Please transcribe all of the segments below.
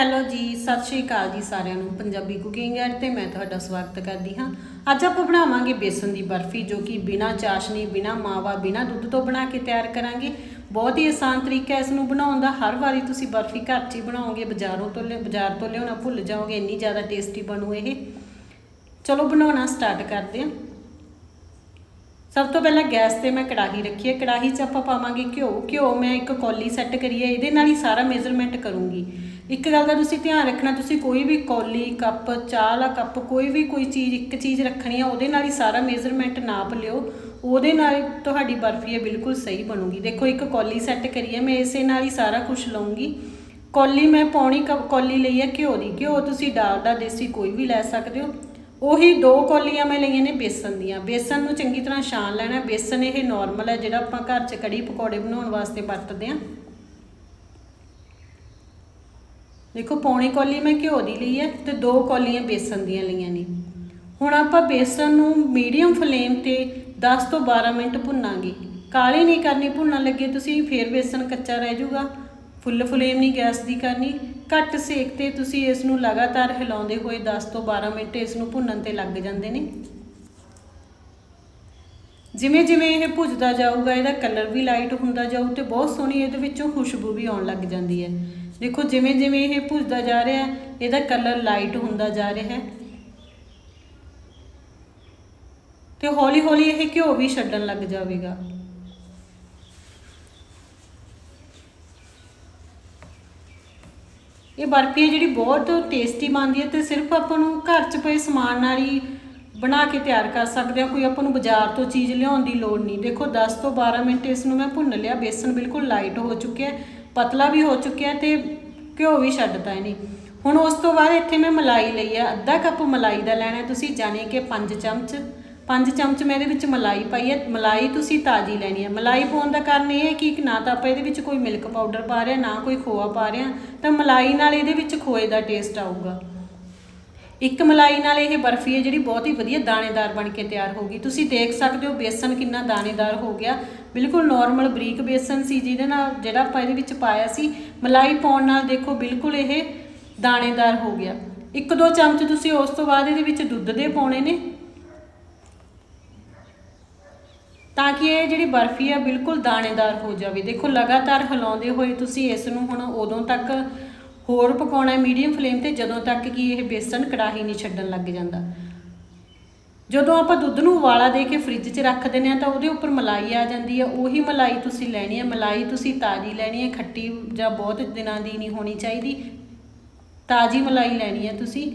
Hello ਜੀ, ਸਤਿ ਸ਼੍ਰੀ ਅਕਾਲ ਜੀ ਸਾਰਿਆਂ ਨੂੰ, ਪੰਜਾਬੀ ਕੁਕਿੰਗ ਐਡ ਤੇ ਮੈਂ ਤੁਹਾਡਾ ਸਵਾਗਤ ਕਰਦੀ ਹਾਂ। ਅੱਜ ਆਪਾਂ ਬਣਾਵਾਂਗੇ ਬੇਸਨ ਦੀ ਬਰਫੀ, ਜੋ ਕਿ ਬਿਨਾ ਚਾਸ਼ਨੀ, ਬਿਨਾ ਮਾਵਾ, ਬਿਨਾ ਦੁੱਧ ਤੋਂ ਬਣਾ ਕੇ ਤਿਆਰ ਕਰਾਂਗੇ। ਬਹੁਤ ਹੀ ਆਸਾਨ ਤਰੀਕਾ ਹੈ ਇਸ ਨੂੰ ਬਣਾਉਣ ਦਾ। ਹਰ ਵਾਰੀ ਤੁਸੀਂ ਬਰਫੀ ਘਰ 'ਚ ਹੀ ਬਣਾਓਗੇ, ਬਾਜ਼ਾਰੋਂ ਤੋਂ ਲਿਆ, ਬਾਜ਼ਾਰ ਤੋਂ ਲਿਆਉਣਾ ਭੁੱਲ ਜਾਓਗੇ, ਇੰਨੀ ਜ਼ਿਆਦਾ ਟੇਸਟੀ ਬਣੂ ਇਹ। ਚਲੋ ਬਣਾਉਣਾ ਸਟਾਰਟ ਕਰਦੇ ਹਾਂ। ਸਭ ਤੋਂ ਪਹਿਲਾਂ ਗੈਸ ਤੇ ਮੈਂ ਕੜਾਹੀ ਰੱਖੀ ਹੈ। ਕੜਾਹੀ 'ਚ ਆਪਾਂ ਪਾਵਾਂਗੇ ਘਿਓ। ਘਿਓ ਮੈਂ ਇੱਕ ਕੌਲੀ ਸੈੱਟ ਕਰੀ ਹੈ। ਇਹਦੇ ਨਾਲ ਹੀ ਸਾਰਾ ਮੇਜ਼ਰਮੈਂਟ ਕਰੂੰਗੀ। ਇੱਕ ਗੱਲ ਦਾ ਤੁਸੀਂ ਧਿਆਨ ਰੱਖਣਾ, ਤੁਸੀਂ ਕੋਈ ਵੀ ਕੌਲੀ, ਕੱਪ, ਚਾਹ ਵਾਲਾ ਕੱਪ, ਕੋਈ ਵੀ ਕੋਈ ਚੀਜ਼, ਇੱਕ ਚੀਜ਼ ਰੱਖਣੀ ਆ, ਉਹਦੇ ਨਾਲ ਹੀ ਸਾਰਾ ਮੇਜ਼ਰਮੈਂਟ ਨਾਪ ਲਿਓ। ਉਹਦੇ ਨਾਲ ਤੁਹਾਡੀ ਬਰਫੀ ਹੈ ਬਿਲਕੁਲ ਸਹੀ ਬਣੂਗੀ। ਦੇਖੋ, ਇੱਕ ਕੌਲੀ ਸੈੱਟ ਕਰੀ ਹੈ। ਮੈਂ ਇਸੇ ਨਾਲ ਹੀ ਸਾਰਾ ਕੁਝ ਲਵਾਂਗੀ ਕੌਲੀ ਮੈਂ ਪੌਣੀ ਕੱਪ, ਕੌਲੀ ਲਈ ਹੈ ਘਿਓ ਦੀ। ਘਿਓ ਤੁਸੀਂ ਡਾਲਡਾ ਦੇਸੀ ਕੋਈ ਵੀ ਲੈ ਸਕਦੇ ਹੋ। ਉਹੀ ਦੋ ਕੌਲੀਆਂ ਮੈਂ ਲਈਆਂ ਨੇ ਬੇਸਨ ਦੀਆਂ। ਬੇਸਨ ਨੂੰ ਚੰਗੀ ਤਰ੍ਹਾਂ ਛਾਣ ਲੈਣਾ। ਬੇਸਨ ਇਹ ਨਾਰਮਲ ਹੈ, ਜਿਹੜਾ ਆਪਾਂ ਘਰ 'ਚ ਕੜੀ ਪਕੌੜੇ ਬਣਾਉਣ ਵਾਸਤੇ ਵਰਤਦੇ ਹਾਂ। ਦੇਖੋ, ਪੌਣੀ ਕੌਲੀ ਮੈਂ ਘਿਓ ਦੀ ਲਈ ਹੈ ਤੇ ਦੋ ਕੌਲੀਆਂ ਬੇਸਨ ਦੀਆਂ ਲਈਆਂ ਨੇ। ਹੁਣ ਆਪਾਂ ਬੇਸਨ ਨੂੰ ਮੀਡੀਅਮ ਫਲੇਮ ਤੇ 10 ਤੋਂ 12 ਮਿੰਟ ਭੁੰਨਾਂਗੇ। ਕਾਲੇ ਨਹੀਂ ਕਰਨੀ, ਭੁੰਨਣ ਲੱਗੇ ਤੁਸੀਂ, ਫੇਰ ਬੇਸਨ ਕੱਚਾ ਰਹਿ ਜਾਊਗਾ। ਫੁੱਲ ਫਲੇਮ ਨਹੀਂ ਗੈਸ ਦੀ ਕਰਨੀ। ਘੱਟ ਸੇਕ ਤੇ ਤੁਸੀਂ ਇਸ ਨੂੰ ਲਗਾਤਾਰ ਹਿਲਾਉਂਦੇ ਹੋਏ 10 ਤੋਂ 12 ਮਿੰਟ ਇਸ ਨੂੰ ਭੁੰਨਣ ਤੇ ਲੱਗ ਜਾਂਦੇ ਨੇ। ਜਿਵੇਂ ਜਿਵੇਂ ਇਹ ਭੁੱਜਦਾ ਜਾਊਗਾ, ਇਹਦਾ ਕਲਰ ਵੀ ਲਾਈਟ ਹੁੰਦਾ ਜਾਊ ਤੇ ਬਹੁਤ ਸੋਹਣੀ ਇਹਦੇ ਵਿੱਚੋਂ ਖੁਸ਼ਬੂ ਵੀ ਆਉਣ ਲੱਗ ਜਾਂਦੀ ਹੈ। ਦੇਖੋ, ਜਿਵੇਂ ਜਿਵੇਂ ਇਹ ਭੁੱਜਦਾ ਜਾ ਰਿਹਾ, ਇਹਦਾ ਕਲਰ ਲਾਈਟ ਹੁੰਦਾ ਜਾ ਰਿਹਾ। ਹੈ ਤੇ ਹੌਲੀ ਹੌਲੀ ਇਹ ਘਿਓ ਵੀ ਛੱਡਣ ਲੱਗ ਜਾਵੇਗਾ। ਇਹ ਬਰਫੀ ਹੈ ਜਿਹੜੀ ਬਹੁਤ ਟੇਸਟੀ ਬਣਦੀ ਹੈ ਤੇ ਸਿਰਫ ਆਪਾਂ ਨੂੰ ਘਰ 'ਚ ਪਏ ਸਮਾਨ ਨਾਲ ਹੀ ਬਣਾ ਕੇ ਤਿਆਰ ਕਰ ਸਕਦੇ ਹਾਂ। ਕੋਈ ਆਪਾਂ ਨੂੰ ਬਾਜ਼ਾਰ ਤੋਂ ਚੀਜ਼ ਲਿਆਉਣ ਦੀ ਲੋੜ ਨਹੀਂ। ਦੇਖੋ 10 ਤੋਂ 12 ਮਿੰਟ ਇਸ ਨੂੰ ਮੈਂ ਭੁੰਨ ਲਿਆ। ਬੇਸਨ ਬਿਲਕੁਲ ਲਾਈਟ ਹੋ ਚੁੱਕਿਆ ਪਤਲਾ ਵੀ ਹੋ ਚੁੱਕਿਆ ਤੇ ਘਿਓ ਵੀ ਛੱਡਤਾ ਇਹਨੇ। ਹੁਣ ਉਸ ਤੋਂ ਬਾਅਦ ਇੱਥੇ ਮੈਂ ਮਲਾਈ ਲਈ ਆ ਅੱਧਾ ਕੱਪ ਮਲਾਈ ਦਾ ਲੈਣਾ ਤੁਸੀਂ ਜਾਣੇ ਕਿ 5 ਚਮਚ 5 ਚਮਚ ਮੈਂ ਇਹਦੇ ਵਿੱਚ ਮਲਾਈ ਪਾਈ ਹੈ। ਮਲਾਈ ਤੁਸੀਂ ਤਾਜ਼ੀ ਲੈਣੀ ਹੈ। ਮਲਾਈ ਪਾਉਣ ਦਾ ਕਾਰਨ ਇਹ ਹੈ ਕਿ ਨਾ ਤਾਂ ਆਪਾਂ ਇਹਦੇ ਵਿੱਚ ਕੋਈ ਮਿਲਕ ਪਾਊਡਰ ਪਾ ਰਹੇ ਹਾਂ, ਨਾ ਕੋਈ ਖੋਆ ਪਾ ਰਹੇ ਹਾਂ, ਤਾਂ ਮਲਾਈ ਨਾਲ ਇਹਦੇ ਵਿੱਚ ਖੋਏ ਦਾ ਟੇਸਟ ਆਊਗਾ। ਇੱਕ ਮਲਾਈ ਨਾਲ ਇਹ ਬਰਫੀ ਹੈ ਜਿਹੜੀ ਬਹੁਤ ਹੀ ਵਧੀਆ ਦਾਣੇਦਾਰ ਬਣ ਕੇ ਤਿਆਰ ਹੋ ਗਈ। ਤੁਸੀਂ ਦੇਖ ਸਕਦੇ ਹੋ ਬੇਸਨ ਕਿੰਨਾ ਦਾਣੇਦਾਰ ਹੋ ਗਿਆ। ਬਿਲਕੁਲ ਨਾਰਮਲ ਬਰੀਕ ਬੇਸਨ ਸੀ ਜਿਹਦੇ ਨਾਲ ਜਿਹੜਾ ਆਪਾਂ ਇਹਦੇ ਵਿੱਚ ਪਾਇਆ ਸੀ। ਮਲਾਈ ਪਾਉਣ ਨਾਲ ਦੇਖੋ ਬਿਲਕੁਲ ਇਹ ਦਾਣੇਦਾਰ ਹੋ ਗਿਆ। ਇੱਕ ਦੋ ਚਮਚ ਤੁਸੀਂ ਉਸ ਤੋਂ ਬਾਅਦ ਇਹਦੇ ਵਿੱਚ ਦੁੱਧ ਦੇ ਪਾਉਣੇ ਨੇ। ਤਾਂ ਕਿ ਇਹ ਜਿਹੜੀ ਬਰਫੀ ਆ ਬਿਲਕੁਲ ਦਾਣੇਦਾਰ ਹੋ ਜਾਵੇ। ਦੇਖੋ, ਲਗਾਤਾਰ ਹਿਲਾਉਂਦੇ ਹੋਏ ਤੁਸੀਂ ਇਸ ਨੂੰ ਹੁਣ ਉਦੋਂ ਤੱਕ ਹੋਰ ਪਕਾਉਣਾ ਹੈ ਮੀਡੀਅਮ ਫਲੇਮ ਤੇ, ਜਦੋਂ ਤੱਕ ਕਿ ਇਹ ਬੇਸਨ ਕੜਾਹੀ ਨਹੀਂ ਛੱਡਣ ਲੱਗ ਜਾਂਦਾ। ਜਦੋਂ ਆਪਾਂ ਦੁੱਧ ਨੂੰ ਉਬਾਲਾ ਦੇ ਕੇ ਫ੍ਰਿਜ 'ਚ ਰੱਖ ਦਿੰਦੇ ਆ ਤਾਂ ਉਹਦੇ ਉੱਪਰ ਮਲਾਈ ਆ ਜਾਂਦੀ ਹੈ। ਉਹੀ ਮਲਾਈ ਤੁਸੀਂ ਲੈਣੀ ਹੈ। ਮਲਾਈ ਤੁਸੀਂ ਤਾਜ਼ੀ ਲੈਣੀ ਹੈ। ਖੱਟੀ ਜਾਂ ਬਹੁਤ ਦਿਨਾਂ ਦੀ ਨਹੀਂ ਹੋਣੀ ਚਾਹੀਦੀ। ਤਾਜ਼ੀ ਮਲਾਈ ਲੈਣੀ ਹੈ ਤੁਸੀਂ।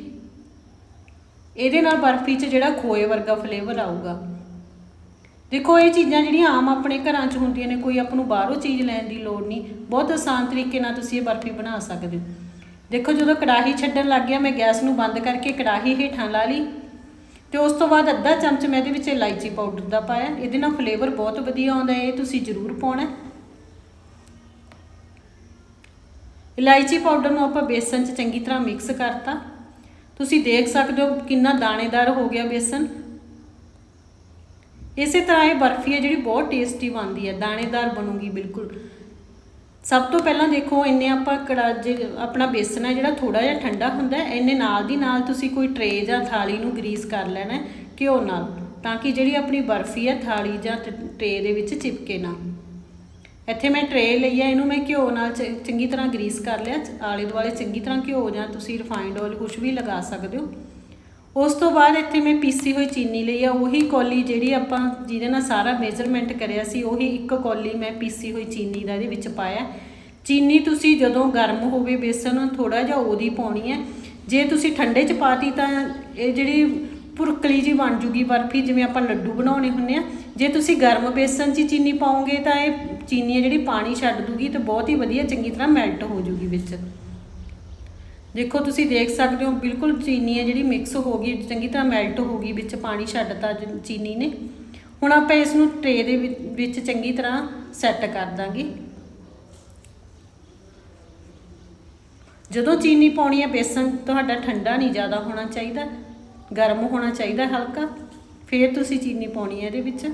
ਇਹਦੇ ਨਾਲ ਬਰਫੀ 'ਚ ਜਿਹੜਾ ਖੋਏ ਵਰਗਾ ਫਲੇਵਰ ਆਊਗਾ। ਦੇਖੋ, ਇਹ ਚੀਜ਼ਾਂ ਜਿਹੜੀਆਂ ਆਮ ਆਪਣੇ ਘਰਾਂ 'ਚ ਹੁੰਦੀਆਂ ਨੇ, ਕੋਈ ਆਪਾਂ ਨੂੰ ਬਾਹਰੋਂ ਚੀਜ਼ ਲੈਣ ਦੀ ਲੋੜ ਨਹੀਂ। ਬਹੁਤ ਆਸਾਨ ਤਰੀਕੇ ਨਾਲ ਤੁਸੀਂ ਇਹ ਬਰਫੀ ਬਣਾ ਸਕਦੇ ਹੋ। ਦੇਖੋ, ਜਦੋਂ ਕੜਾਹੀ ਛੱਡਣ ਲੱਗ ਗਿਆ, ਮੈਂ ਗੈਸ ਨੂੰ ਬੰਦ ਕਰਕੇ ਕੜਾਹੀ ਹੇਠਾਂ ਲਾ ਲਈ। ਤੇ ਉਸ ਤੋਂ ਬਾਅਦ ਅੱਧਾ ਚਮਚ ਮੈਂ ਇਹਦੇ ਵਿੱਚ ਇਲਾਇਚੀ ਪਾਊਡਰ ਦਾ ਪਾਇਆ। ਇਹਦੇ ਨਾਲ ਫਲੇਵਰ ਬਹੁਤ ਵਧੀਆ ਆਉਂਦਾ ਹੈ, ਇਹ ਤੁਸੀਂ ਜ਼ਰੂਰ ਪਾਉਣਾ ਇਲਾਇਚੀ ਪਾਊਡਰ ਨੂੰ ਆਪਾਂ ਬੇਸਨ 'ਚ ਚੰਗੀ ਤਰ੍ਹਾਂ ਮਿਕਸ ਕਰਤਾ। ਤੁਸੀਂ ਦੇਖ ਸਕਦੇ ਹੋ ਕਿੰਨਾ ਦਾਣੇਦਾਰ ਹੋ ਗਿਆ ਬੇਸਨ। ਇਸੇ ਤਰ੍ਹਾਂ ਇਹ ਬਰਫੀ ਹੈ ਜਿਹੜੀ ਬਹੁਤ ਟੇਸਟੀ ਬਣਦੀ ਹੈ, ਦਾਣੇਦਾਰ ਬਣੂਗੀ ਬਿਲਕੁਲ। ਸਭ ਤੋਂ ਪਹਿਲਾਂ ਦੇਖੋ, ਇੰਨੇ ਆਪਾਂ ਕੜਾ ਜੇ ਆਪਣਾ ਬੇਸਨ ਹੈ ਜਿਹੜਾ ਥੋੜਾ ਜਿਹਾ ਠੰਡਾ ਹੁੰਦਾ ਹੈ, ਇੰਨੇ ਨਾਲ ਦੀ ਨਾਲ ਤੁਸੀਂ ਕੋਈ ਟਰੇ ਜਾਂ ਥਾਲੀ ਨੂੰ ਗਰੀਸ ਕਰ ਲੈਣਾ ਘਿਓ ਨਾਲ, ਤਾਂ ਕਿ ਜਿਹੜੀ ਆਪਣੀ ਬਰਫੀ ਹੈ ਥਾਲੀ ਜਾਂ ਟਰੇ ਦੇ ਵਿੱਚ ਚਿਪਕੇ ਨਾ। ਇੱਥੇ ਮੈਂ ਟਰੇ ਲਈ ਹੈ, ਇਹਨੂੰ ਮੈਂ ਘਿਓ ਨਾਲ ਚੰਗੀ ਤਰ੍ਹਾਂ ਗਰੀਸ ਕਰ ਲਿਆ, ਆਲੇ ਦੁਆਲੇ ਚੰਗੀ ਤਰ੍ਹਾਂ ਘਿਓ ਜਾਂ ਤੁਸੀਂ ਰਿਫਾਈਨਡ ਆਇਲ ਕੁਝ ਵੀ ਲਗਾ ਸਕਦੇ ਹੋ। ਉਸ ਤੋਂ ਬਾਅਦ ਇੱਥੇ ਮੈਂ ਪੀਸੀ ਹੋਈ ਚੀਨੀ ਲਈ ਆ, ਉਹੀ ਕੌਲੀ ਜਿਹੜੀ ਆਪਾਂ ਜਿਹਦੇ ਨਾਲ ਸਾਰਾ ਮੇਜ਼ਰਮੈਂਟ ਕਰਿਆ ਸੀ, ਉਹੀ ਇੱਕ ਕੌਲੀ ਮੈਂ ਪੀਸੀ ਹੋਈ ਚੀਨੀ ਦਾ ਇਹਦੇ ਵਿੱਚ ਪਾਇਆ। ਚੀਨੀ ਤੁਸੀਂ ਜਦੋਂ ਗਰਮ ਹੋਵੇ ਬੇਸਨ ਥੋੜਾ ਜਿਹਾ ਉਹਦੀ ਪਾਉਣੀ ਹੈ। ਜੇ ਤੁਸੀਂ ਠੰਡੇ ਚ ਪਾਤੀ ਤਾਂ ਇਹ ਜਿਹੜੀ ਭੁਰਕਲੀ ਜੀ ਬਣ ਜੂਗੀ ਬਰਫੀ, ਜਿਵੇਂ ਆਪਾਂ ਲੱਡੂ ਬਣਾਉਣੇ ਹੁੰਦੇ ਆ। ਜੇ ਤੁਸੀਂ ਗਰਮ ਬੇਸਨ 'ਚ ਹੀ ਚੀਨੀ ਪਾਓਗੇ ਤਾਂ ਇਹ ਚੀਨੀ ਹੈ ਜਿਹੜੀ ਪਾਣੀ ਛੱਡ ਦੂਗੀ ਤੇ ਬਹੁਤ ਹੀ ਵਧੀਆ ਚੰਗੀ ਤਰ੍ਹਾਂ ਮੈਲਟ ਹੋ ਜੂਗੀ ਵਿੱਚ। ਦੇਖੋ ਤੁਸੀਂ ਦੇਖ ਸਕਦੇ ਹੋ, ਬਿਲਕੁਲ ਚੀਨੀ ਹੈ ਜਿਹੜੀ ਮਿਕਸ ਹੋ ਗਈ, ਚੰਗੀ ਤਰ੍ਹਾਂ ਮੈਲਟ ਹੋ ਗਈ, ਵਿੱਚ ਪਾਣੀ ਛੱਡਤਾ ਜ- ਚੀਨੀ ਨੇ। ਹੁਣ ਆਪਾਂ ਇਸ ਨੂੰ ਟਰੇ ਦੇ ਵਿ- ਵਿੱਚ ਚੰਗੀ ਤਰ੍ਹਾਂ ਸੈੱਟ ਕਰ ਦਾਂਗੇ। ਜਦੋਂ ਚੀਨੀ ਪਾਉਣੀ ਹੈ ਬੇਸਨ, ਤੁਹਾਡਾ ਠੰਡਾ ਨਹੀਂ ਜ਼ਿਆਦਾ ਹੋਣਾ ਚਾਹੀਦਾ, ਗਰਮ ਹੋਣਾ ਚਾਹੀਦਾ ਹਲਕਾ, ਫਿਰ ਤੁਸੀਂ ਚੀਨੀ ਪਾਉਣੀ ਹੈ ਇਹਦੇ ਵਿੱਚ।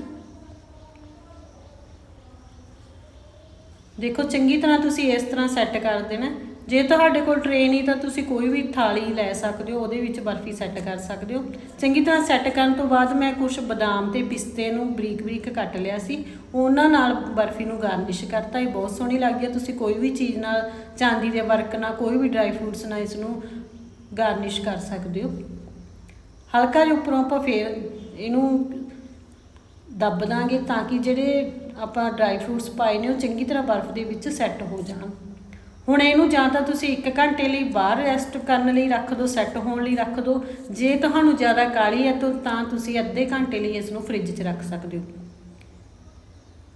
ਦੇਖੋ ਚੰਗੀ ਤਰ੍ਹਾਂ ਤੁਸੀਂ ਇਸ ਤਰ੍ਹਾਂ ਸੈੱਟ ਕਰ ਦੇਣਾ। ਜੇ ਤੁਹਾਡੇ ਕੋਲ ਟਰੇ ਨਹੀਂ ਤਾਂ ਤੁਸੀਂ ਕੋਈ ਵੀ ਥਾਲੀ ਲੈ ਸਕਦੇ ਹੋ, ਉਹਦੇ ਵਿੱਚ ਬਰਫੀ ਸੈੱਟ ਕਰ ਸਕਦੇ ਹੋ। ਚੰਗੀ ਤਰ੍ਹਾਂ ਸੈੱਟ ਕਰਨ ਤੋਂ ਬਾਅਦ ਮੈਂ ਕੁਝ ਬਦਾਮ ਤੇ ਪਿਸਤੇ ਨੂੰ ਬਰੀਕ ਬਰੀਕ ਕੱਟ ਲਿਆ ਸੀ। ਉਹਨਾਂ ਨਾਲ ਬਰਫੀ ਨੂੰ ਗਾਰਨਿਸ਼ ਕਰਤਾ, ਇਹ ਬਹੁਤ ਸੋਹਣੀ ਲੱਗਦੀ ਹੈ ਤੁਸੀਂ ਕੋਈ ਵੀ ਚੀਜ਼ ਨਾਲ ਚਾਂਦੀ ਦੇ ਵਰਕ ਨਾਲ, ਕੋਈ ਵੀ ਡਰਾਈ ਫਰੂਟਸ ਨਾਲ ਇਸ ਨੂੰ ਗਾਰਨਿਸ਼ ਕਰ ਸਕਦੇ ਹੋ। ਹਲਕਾ ਜਿਹਾ ਉੱਪਰੋਂ ਆਪਾਂ ਫੇਰ ਇਹਨੂੰ ਦੱਬ ਦਾਂਗੇ ਤਾਂ ਕਿ ਜਿਹੜੇ ਆਪਾਂ ਡਰਾਈ ਫਰੂਟਸ ਪਾਏ ਨੇ, ਉਹ ਚੰਗੀ ਤਰ੍ਹਾਂ ਬਰਫ਼ ਦੇ ਵਿੱਚ ਸੈੱਟ ਹੋ ਜਾਣ। ਹੁਣ ਇਹਨੂੰ ਜਾਂ ਤਾਂ ਤੁਸੀਂ 1 ਘੰਟੇ ਲਈ ਬਾਹਰ ਰੈਸਟ ਕਰਨ ਲਈ ਰੱਖ ਦਿਓ ਸੈੱਟ ਹੋਣ ਲਈ ਰੱਖ ਦਿਓ ਜੇ ਤੁਹਾਨੂੰ ਜ਼ਿਆਦਾ ਕਾਲੀ ਹੈ ਤਾਂ ਤੁਸੀਂ ਅੱਧੇ ਘੰਟੇ ਲਈ ਇਸ ਨੂੰ ਫ੍ਰਿਜ 'ਚ ਰੱਖ ਸਕਦੇ ਹੋ।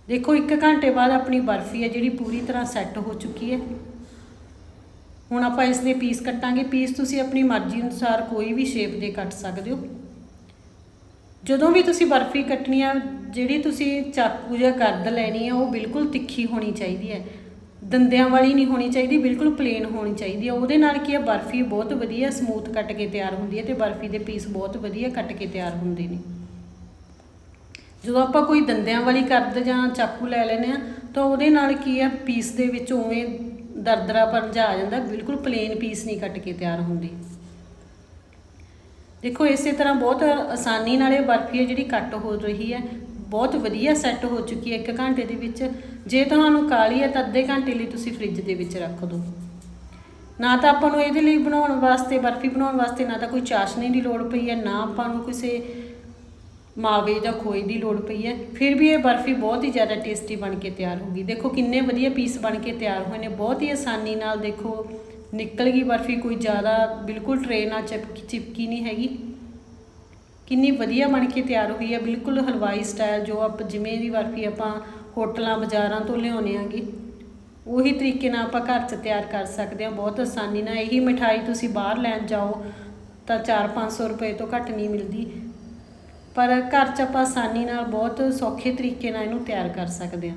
ਦੇਖੋ 1 ਘੰਟੇ ਬਾਅਦ ਆਪਣੀ ਬਰਫੀ ਹੈ ਜਿਹੜੀ ਪੂਰੀ ਤਰ੍ਹਾਂ ਸੈੱਟ ਹੋ ਚੁੱਕੀ ਹੈ। ਹੁਣ ਆਪਾਂ ਇਸ ਦੇ ਪੀਸ ਕੱਟਾਂਗੇ। ਪੀਸ ਤੁਸੀਂ ਆਪਣੀ ਮਰਜ਼ੀ ਅਨੁਸਾਰ ਕੋਈ ਵੀ ਸ਼ੇਪ ਦੇ ਕੱਟ ਸਕਦੇ ਹੋ। ਜਦੋਂ ਵੀ ਤੁਸੀਂ ਬਰਫੀ ਕੱਟਣੀ ਆ, ਜਿਹੜੀ ਤੁਸੀਂ ਚਾਕੂ ਜਾਂ ਕਰਦ ਲੈਣੀ ਆ, ਉਹ ਬਿਲਕੁਲ ਤਿੱਖੀ ਹੋਣੀ ਚਾਹੀਦੀ ਹੈ। ਦੰਦਿਆਂ ਵਾਲੀ ਨਹੀਂ ਹੋਣੀ ਚਾਹੀਦੀ, ਬਿਲਕੁਲ ਪਲੇਨ ਹੋਣੀ ਚਾਹੀਦੀ ਹੈ ਉਹਦੇ ਨਾਲ ਕੀ ਹੈ ਬਰਫੀ ਬਹੁਤ ਵਧੀਆ ਸਮੂਥ ਕੱਟ ਕੇ ਤਿਆਰ ਹੁੰਦੀ ਹੈ ਤੇ ਬਰਫੀ ਦੇ ਪੀਸ ਬਹੁਤ ਵਧੀਆ ਕੱਟ ਕੇ ਤਿਆਰ ਹੁੰਦੇ ਨੇ। ਜਦੋਂ ਆਪਾਂ ਕੋਈ ਦੰਦਿਆਂ ਵਾਲੀ ਕਰਦ ਜਾਂ ਚਾਕੂ ਲੈ ਲੈਨੇ ਆ, ਤਾਂ ਉਹਦੇ ਨਾਲ ਕੀ ਆ ਪੀਸ ਦੇ ਵਿੱਚ ਉਵੇਂ ਦਰਦਰਾਪਨ ਜਿਹਾ ਆ ਜਾਂਦਾ, ਬਿਲਕੁਲ ਪਲੇਨ ਪੀਸ ਨਹੀਂ ਕੱਟ ਕੇ ਤਿਆਰ ਹੁੰਦੀ। ਦੇਖੋ, ਇਸੇ ਤਰ੍ਹਾਂ ਬਹੁਤ ਆਸਾਨੀ ਨਾਲ ਇਹ ਬਰਫੀ ਹੈ ਜਿਹੜੀ ਕੱਟ ਹੋ ਰਹੀ ਹੈ ਬਹੁਤ ਵਧੀਆ ਸੈੱਟ ਹੋ ਚੁੱਕੀ ਹੈ 1 ਘੰਟੇ ਦੇ ਵਿੱਚ। ਜੇ ਤੁਹਾਨੂੰ ਕਾਲੀ ਹੈ ਤਾਂ ਅੱਧੇ ਘੰਟੇ ਲਈ ਤੁਸੀਂ ਫ੍ਰਿਜ ਦੇ ਵਿੱਚ ਰੱਖ ਦਿਓ। ਨਾ ਤਾਂ ਆਪਾਂ ਨੂੰ ਇਹਦੇ ਲਈ ਬਣਾਉਣ ਵਾਸਤੇ, ਬਰਫੀ ਬਣਾਉਣ ਵਾਸਤੇ ਨਾ ਤਾਂ ਕੋਈ ਚਾਸ਼ਨੀ ਦੀ ਲੋੜ ਪਈ ਹੈ, ਨਾ ਆਪਾਂ ਨੂੰ ਕਿਸੇ ਮਾਵੇ ਜਾਂ ਖੋਏ ਦੀ ਲੋੜ ਪਈ ਹੈ। ਫਿਰ ਵੀ ਇਹ ਬਰਫੀ ਬਹੁਤ ਹੀ ਜ਼ਿਆਦਾ ਟੇਸਟੀ ਬਣ ਕੇ ਤਿਆਰ ਹੋਗੀ ਦੇਖੋ ਕਿੰਨੇ ਵਧੀਆ ਪੀਸ ਬਣ ਕੇ ਤਿਆਰ ਹੋਏ ਨੇ। ਬਹੁਤ ਹੀ ਆਸਾਨੀ ਨਾਲ ਦੇਖੋ ਨਿਕਲ ਗਈ ਬਰਫੀ। ਕੋਈ ਜ਼ਿਆਦਾ ਬਿਲਕੁਲ ਟਰੇ ਨਾਲ ਚਿਪਕੀ ਚਿਪਕੀ ਨਹੀਂ ਹੈਗੀ। ਕਿੰਨੀ ਵਧੀਆ ਬਣ ਕੇ ਤਿਆਰ ਹੋਈ ਹੈ। ਬਿਲਕੁਲ ਹਲਵਾਈ ਸਟਾਈਲ ਜੋ ਆਪ ਜਿਵੇਂ ਦੀ ਬਰਫੀ ਆਪਾਂ ਹੋਟਲਾਂ, ਬਾਜ਼ਾਰਾਂ ਤੋਂ ਲਿਆਉਂਦੇ ਆਂਗੇ ਉਹੀ ਤਰੀਕੇ ਨਾਲ ਆਪਾਂ ਘਰ 'ਚ ਤਿਆਰ ਕਰ ਸਕਦੇ ਹਾਂ। ਬਹੁਤ ਆਸਾਨੀ ਨਾਲ ਇਹੀ ਮਿਠਾਈ ਤੁਸੀਂ ਬਾਹਰ ਲੈਣ ਜਾਓ ਤਾਂ 4-500 ਰੁਪਏ ਤੋਂ ਘੱਟ ਨਹੀਂ ਮਿਲਦੀ। ਪਰ ਘਰ 'ਚ ਆਪਾਂ ਆਸਾਨੀ ਨਾਲ ਬਹੁਤ ਸੌਖੇ ਤਰੀਕੇ ਨਾਲ ਇਹਨੂੰ ਤਿਆਰ ਕਰ ਸਕਦੇ ਹਾਂ।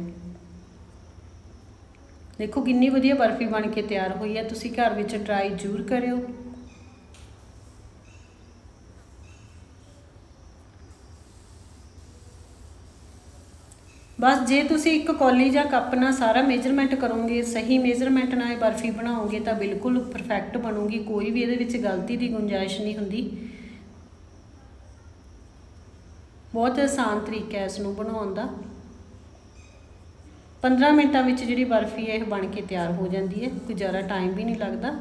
ਦੇਖੋ ਕਿੰਨੀ ਵਧੀਆ ਬਰਫੀ ਬਣ ਕੇ ਤਿਆਰ ਹੋਈ ਹੈ। ਤੁਸੀਂ ਘਰ ਵਿੱਚ ਟਰਾਈ ਜ਼ਰੂਰ ਕਰਿਓ। ਬਸ ਜੇ ਤੁਸੀਂ ਇੱਕ ਕੌਲੀ ਜਾਂ ਕੱਪ ਨਾਲ ਸਾਰਾ ਮੇਜਰਮੈਂਟ ਕਰੋਗੇ, ਸਹੀ ਮੇਜਰਮੈਂਟ ਨਾਲ ਇਹ ਬਰਫੀ ਬਣਾਓਗੇ, ਤਾਂ ਬਿਲਕੁਲ ਪਰਫੈਕਟ ਬਣੂਗੀ, ਕੋਈ ਵੀ ਇਹਦੇ ਵਿੱਚ ਗਲਤੀ ਦੀ ਗੁੰਜਾਇਸ਼ ਨਹੀਂ ਹੁੰਦੀ। ਬਹੁਤ ਆਸਾਨ ਤਰੀਕਾ ਹੈ ਇਸ ਨੂੰ ਬਣਾਉਣ ਦਾ। 15 ਮਿੰਟਾਂ ਵਿੱਚ ਜਿਹੜੀ ਬਰਫੀ ਹੈ, ਇਹ ਬਣ ਕੇ ਤਿਆਰ ਹੋ ਜਾਂਦੀ ਹੈ ਕੋਈ ਜ਼ਿਆਦਾ ਟਾਈਮ ਵੀ ਨਹੀਂ ਲੱਗਦਾ।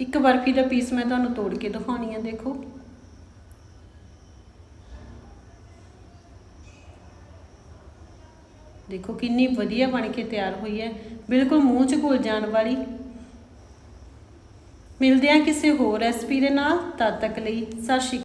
ਇੱਕ ਬਰਫੀ ਦਾ ਪੀਸ ਮੈਂ ਤੁਹਾਨੂੰ ਤੋੜ ਕੇ ਦਿਖਾਉਣੀ ਹੈ, ਦੇਖੋ। ਦੇਖੋ ਕਿੰਨੀ ਵਧੀਆ ਬਣ ਕੇ ਤਿਆਰ ਹੋਈ ਹੈ। ਬਿਲਕੁਲ ਮੂੰਹ 'ਚ ਘੁਲ ਜਾਣ ਵਾਲੀ। ਮਿਲਦੇ ਆ ਕਿਸੇ ਹੋਰ ਰੈਸਪੀ ਦੇ ਨਾਲ। ਤਦ ਤੱਕ ਲਈ ਸਤਿ ਸ਼੍ਰੀ ਅਕਾਲ।